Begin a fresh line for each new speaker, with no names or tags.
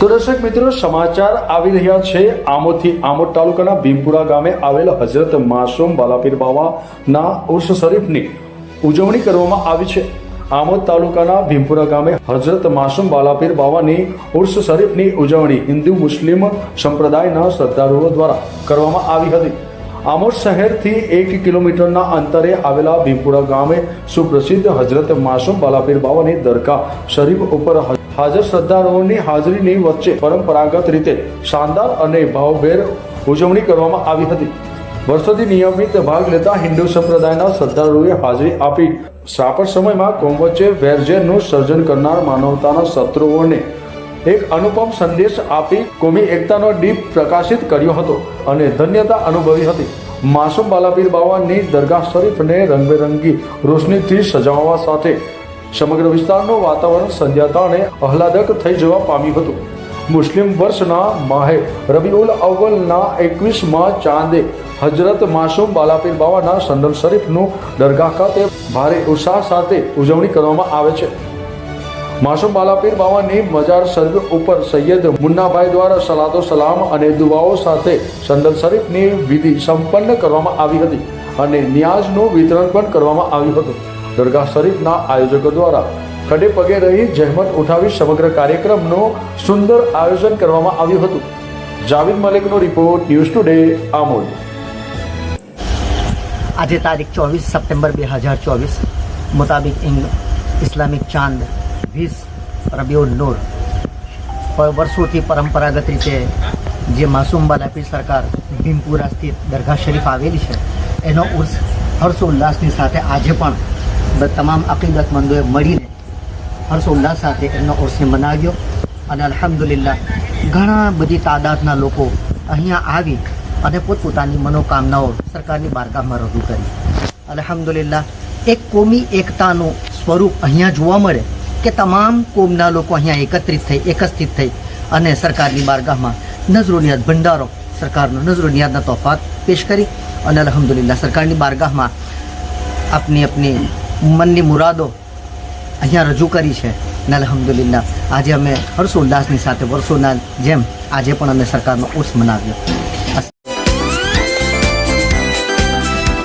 તો દર્શક મિત્રો, સમાચાર આવી રહ્યા છે. આમોદથી આમોદ તાલુકાના ભીમપુરા ગામે આવેલ હજરત માસૂમ બાલાપીર બાવાના ઉર્સ શરીફની ઉજવણી કરવામાં આવી છે. આમોદ તાલુકાના ભીમપુરા ગામે હજરત માસૂમ બાલાપીર બાવાની ઉર્સ શરીફની ઉજવણી હિન્દુ મુસ્લિમ સંપ્રદાયના શ્રદ્ધાળુઓ દ્વારા કરવામાં આવી હતી. આમોદ શહેરથી એક કિલોમીટરના અંતરે આવેલા ભીમપુરા ગામે સુપ્રસિદ્ધ હજરત માસુમ બાલાપીર બાવાની દરગાહ શરીફ ઉપર હાજર શ્રદ્ધાળુઓની હાજરીની વચ્ચે પરંપરાગત રીતે શાનદાર અને ભાવભેર ઉજવણી કરવામાં આવી હતી. વર્ષોથી નિયમિત ભાગ લેતા હિન્દુ સંપ્રદાયના શ્રદ્ધાળુઓએ હાજરી આપી. સાપર સમયમાં કોમ વચ્ચે વેરઝેરનું સર્જન કરનાર માનવતાના શત્રુઓને એક અનુપમ સંદેશ આપી કોમી એકતાનો દીપ પ્રકાશિત કર્યો હતો અને ધન્યતા અનુભવી હતી. માસૂમ બાલાપીર બાવાની દરગાહ શરીફને રંગબેરંગી રોશનીથી સજાવવા સાથે સમગ્ર વિસ્તારનું વાતાવરણ સંધ્યાતાણે આહલાદક થઈ જવા પામ્યું હતું. મુસ્લિમ વર્ષના માહે રબીઉલ અવ્વલના એકવીસમાં ચાંદે હજરત માસૂમ બાલાપીર બાવાના સંદલ શરીફનું દરગાહ ખાતે ભારે ઉત્સાહ સાથે ઉજવણી કરવામાં આવે છે. માસૂમ બાલાપીર બાવાની મજાર શરીફ ઉપર સૈયદ મુન્નાભાઈ દ્વારા સલાતો સલામ અને દુઆઓ સાથે સંદલ શરીફની વિધિ સંપન્ન કરવામાં આવી હતી અને ન્યાઝનું વિતરણ પણ કરવામાં આવ્યું હતું. દરગાહ શરીફના આયોજકો દ્વારા ખડે પગે રહી જહેમત ઉઠાવી સમગ્ર કાર્યક્રમનું સુંદર આયોજન કરવામાં આવ્યું હતું. જાવેદ મલિકનો રિપોર્ટ ન્યૂઝ ટુડે આમોલ
આજે તારીખ ચોવીસ સપ્ટેમ્બર બે હજાર ચોવીસ મુતાબિક ઇસ્લામિક ચાંદ વીસ રબીઉલ નૂર. વર્ષોથી પરંપરાગત રીતે જે માસૂમ બાલાપીર સરકાર ભીમપુરા સ્થિત દરગાહ શરીફ આવેલી છે, એનો ઉર્સ હર્ષોલ્લાસની સાથે આજે પણ તમામ અકીદતમંદોએ મળીને હર્ષોલ્લાસ સાથે એમનો ઉર્સને મનાવ્યો અને અલહમદુલિલ્લા ઘણા બધી તાદાદના લોકો અહીંયા આવી અને પોતપોતાની મનોકામનાઓ સરકારની બારગાહમાં રજૂ કરી. અલહમદુલિલ્લા એક કોમી એકતાનું સ્વરૂપ અહીંયા જોવા મળે કે તમામ કોમના લોકો અહીંયા એકત્રિત થઈ એકત્રિત થઈ અને સરકારની બારગાહમાં નજરોનિયાદ ભંડારો સરકારનો નજરોનિયાદના તોફાત પેશ કરી અને અલહમદુલિલ્લા સરકારની બારગાહમાં આપની આપની મનની મુરાદો અહીંયા રજૂ કરી છે અને અલહમદુલિલ્લા આજે અમે હર્ષોલ્લાસની સાથે, વર્ષોના જેમ આજે પણ અમે સરકારનો ઉર્સ મનાવ્યો.